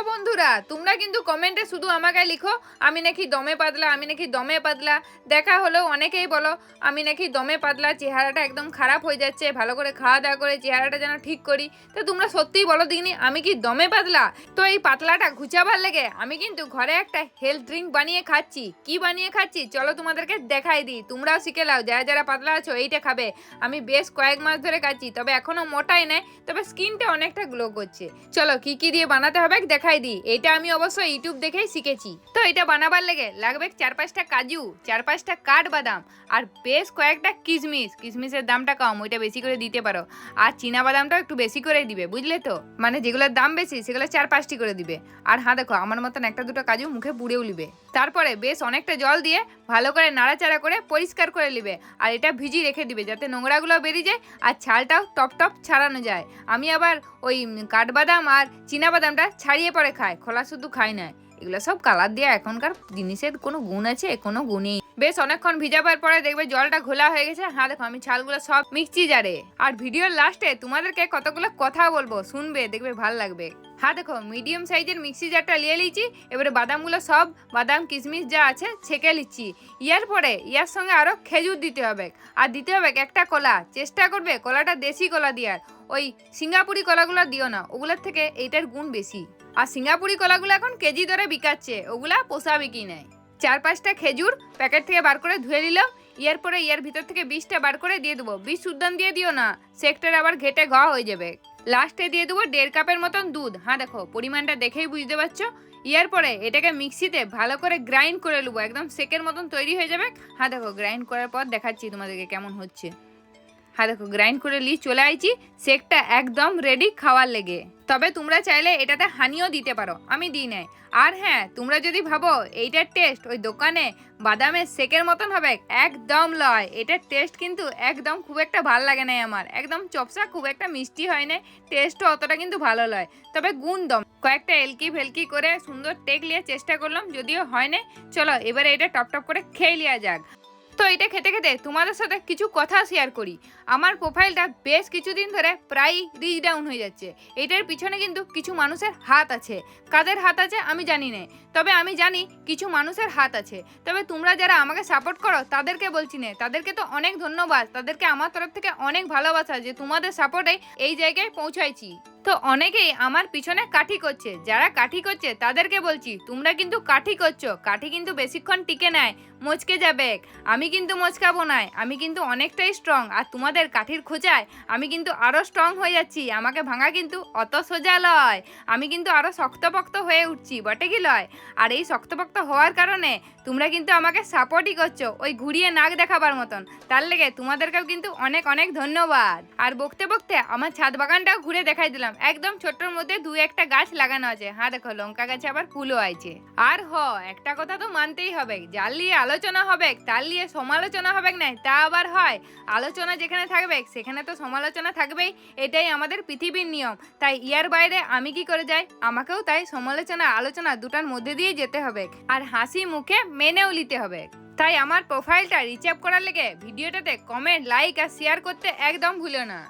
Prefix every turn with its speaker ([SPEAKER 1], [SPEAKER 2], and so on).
[SPEAKER 1] যাব বন্ধুরা, তোমরা কিন্তু কমেন্টে শুধু আমাকে লিখো, আমি নাকি দমে পাতলা, আমি নাকি দমে পাতলা। দেখা হলেও অনেকেই বলো, আমি নাকি দমে পাতলা, চেহারাটা একদম খারাপ হয়ে যাচ্ছে, ভালো করে খাওয়া দাওয়া করে চেহারাটা যেন ঠিক করি। তো তোমরা সত্যিই বলো দিনি আমি কি দমে পাতলা? তো এই পাতলাটা ঘুচাবার লেগে আমি কিন্তু ঘরে একটা হেলথ ড্রিঙ্ক বানিয়ে খাচ্ছি। কি বানিয়ে খাচ্ছি? চলো তোমাদেরকে দেখাই দিই। তোমরাও শিখে লাও যারা যারা পাতলা আছো, এইটা খাবে। আমি বেশ কয়েক মাস ধরে খাচ্ছি, তবে এখনও মোটাই নেই, তবে স্কিনটা অনেকটা গ্লো করছে। চলো কি কি দিয়ে বানাতে হবে দেখাই দিই। এটা আমি অবশ্য ইউটিউব দেখেই শিখেছি। তো এটা বানাবার লেগে লাগবে চার পাঁচটা কাজু চার পাঁচটা কাঠবাদাম আর বেশ কয়েকটা কিশমিশ কিশমিশের দামটা কম, ওইটা বেশি করে দিতে পারো। আর চীনা বাদামটাও একটু বেশি করে দিবে, বুঝলে তো? মানে যেগুলোর দাম বেশি, সেগুলো চার পাঁচটি করে দিবে। আর হ্যাঁ দেখো, আমার মতন একটা দুটো কাজু মুখে পুড়েও নিবে। তারপরে বেশ অনেকটা জল দিয়ে ভালো করে নাড়াচাড়া করে পরিষ্কার করে নেবে। আর এটা ভিজিয়ে রেখে দিবে যাতে নোংরাগুলো বেরিয়ে যায় আর ছালটাও টপ টপ ছাড়ানো যায়। আমি আবার ওই কাঠবাদাম আর বাদামটা ছাড়িয়ে পরে খাই, খোলা শুধু খাই না। এগুলো সব কালার দিয়ে এখনকার জিনিসের কোনো গুণ আছে, কোনো গুণই। বেশ অনেকক্ষণ ভিজাবার পরে দেখবে জলটা ঘোলা হয়ে গেছে। হ্যাঁ দেখো আমি ছালগুলো সব মিক্সি জারে। আর ভিডিওর লাস্টে তোমাদেরকে কতগুলো কথা বলব, শুনবে, দেখবে ভালো লাগবে। হ্যাঁ দেখো মিডিয়াম সাইজের মিক্সি জারটা নিয়ে নিয়েছি, এবারে বাদামগুলো সব, বাদাম কিশমিশ যা আছে ছেঁকে নিচ্ছি। ইয়ার পরে, ইয়ার সঙ্গে আরও খেজুর দিতে হবে। আর দিতে হবে একটা কলা। চেষ্টা করবে কলাটা দেশি কলা দেওয়ার ওই সিঙ্গাপুরি কলাগুলো দিও না, ওগুলোর থেকে এইটার গুণ বেশি। আর সিঙ্গাপুরি কলাগুলো এখন কেজি দরে বিকাচ্ছে, ওগুলা পোষা বিকি নেয় চার পাঁচটা খেজুর প্যাকেট থেকে বার করে ধুয়ে নিলাম। ইয়ার পরে ইয়ার ভিতর থেকে বীজটা বার করে দিয়ে দেবো। বীজ সুদ্দান দিয়ে দিও না, সেক্টর আবার ঘেটে ঘ হয়ে যাবে। লাস্টে দিয়ে দেবো দেড় কাপের মতন দুধ। হ্যাঁ দেখো, পরিমাণটা দেখেই বুঝতে পারছ। ইয়ার পরে এটাকে মিক্সিতে ভালো করে গ্রাইন্ড করে নেব। একদম সেকের মতন তৈরি হয়ে যাবে। হ্যাঁ দেখো গ্রাইন্ড করার পর দেখাচ্ছি তোমাদেরকে কেমন হচ্ছে। হ্যাঁ দেখো গ্রাইন্ড করে নিয়ে চলে আইছি। শেকটা একদম রেডি খাওয়ার লেগে। তবে তোমরা চাইলে এটাতে হানিও দিতে পারো, আমি দিই নাই। আর হ্যাঁ তোমরা যদি ভাবো এইটার টেস্ট ওই দোকানে বাদামের শেকের মতন হবে, একদম লয়। এটার টেস্ট কিন্তু একদম খুব একটা ভালো লাগে নাই আমার। একদম চপসা, খুব একটা মিষ্টি হয় না টেস্টও অতটা কিন্তু ভালো লয়। তবে গুণ দম কয়েকটা এলকি ফেলকি করে সুন্দর টেক লিয়ে চেষ্টা করলাম, যদিও হয় না চলো, এবারে এটা টপ টপ করে খেয়ে নেওয়া যাক। তো এটা খেতে খেতে তোমাদের সাথে কিছু কথা শেয়ার করি। আমার প্রোফাইলটা বেশ কিছুদিন ধরে প্রায় রিচ ডাউন হয়ে যাচ্ছে। এটার পিছনে কিন্তু কিছু মানুষের হাত আছে। কাদের হাত আছে আমি জানি না। তবে আমি জানি কিছু মানুষের হাত আছে। তবে তোমরা যারা আমাকে সাপোর্ট করো, তাদেরকে বলছি না। তাদেরকে তো অনেক ধন্যবাদ। তাদেরকে আমার তরফ থেকে অনেক ভালোবাসা যে তোমাদের সাপোর্টে এই জায়গায় পৌঁছাইছি। তো অনেকেই আমার পিছনে কাঠি করছে। যারা কাঠি করছে, তাদেরকে বলছি, তোমরা কিন্তু কাঠি করছ। কাঠি কিন্তু বেশিক্ষণ টিকে নেয় মচকে যাবে। আমি কিন্তু মচকাবো নাই। আমি কিন্তু অনেকটাই স্ট্রং আর তোমাদের কাঠির খোঁজায় আমি কিন্তু আরও স্ট্রং হয়ে যাচ্ছি। আমাকে ভাঙা কিন্তু অত সোজা লয়। আমি কিন্তু আরও শক্তপক্ত হয়ে উঠছি। বটে কি লয়? আর এই শক্তপক্ত হওয়ার কারণে তোমরা কিন্তু আমাকে সাপোর্টই করছ ওই ঘুরিয়ে নাক দেখাবার মতন। তার লেগে তোমাদেরকেও কিন্তু অনেক অনেক ধন্যবাদ। আর বকতে বকতে আমার ছাদ বাগানটাও ঘুরে দেখাই দিলাম। একদম ছোট্টর মধ্যে দু একটা গাছ লাগানো আছে। হ্যাঁ দেখো লঙ্কা গাছে আবার ফুলও আছে আর হ, একটা কথা তো মানতেই হবে। যার নিয়ে আলোচনা হবে, তার নিয়ে সমালোচনা হবে না তা আবার হয়। আলোচনা যেখানে থাকবে, সেখানে তো সমালোচনা থাকবেই। এটাই আমাদের পৃথিবীর নিয়ম। তাই ইয়ার বাইরে আমি কি করে যাই? আমাকেও তাই সমালোচনা, আলোচনা দুটার মধ্যে দিয়ে যেতে হবে। আর হাসি মুখে মেনেও নিতে হবে। তাই আমার প্রোফাইলটা রিচ আপ করার লেগে ভিডিওটাতে কমেন্ট লাইক আর শেয়ার করতে একদম ভুলো না।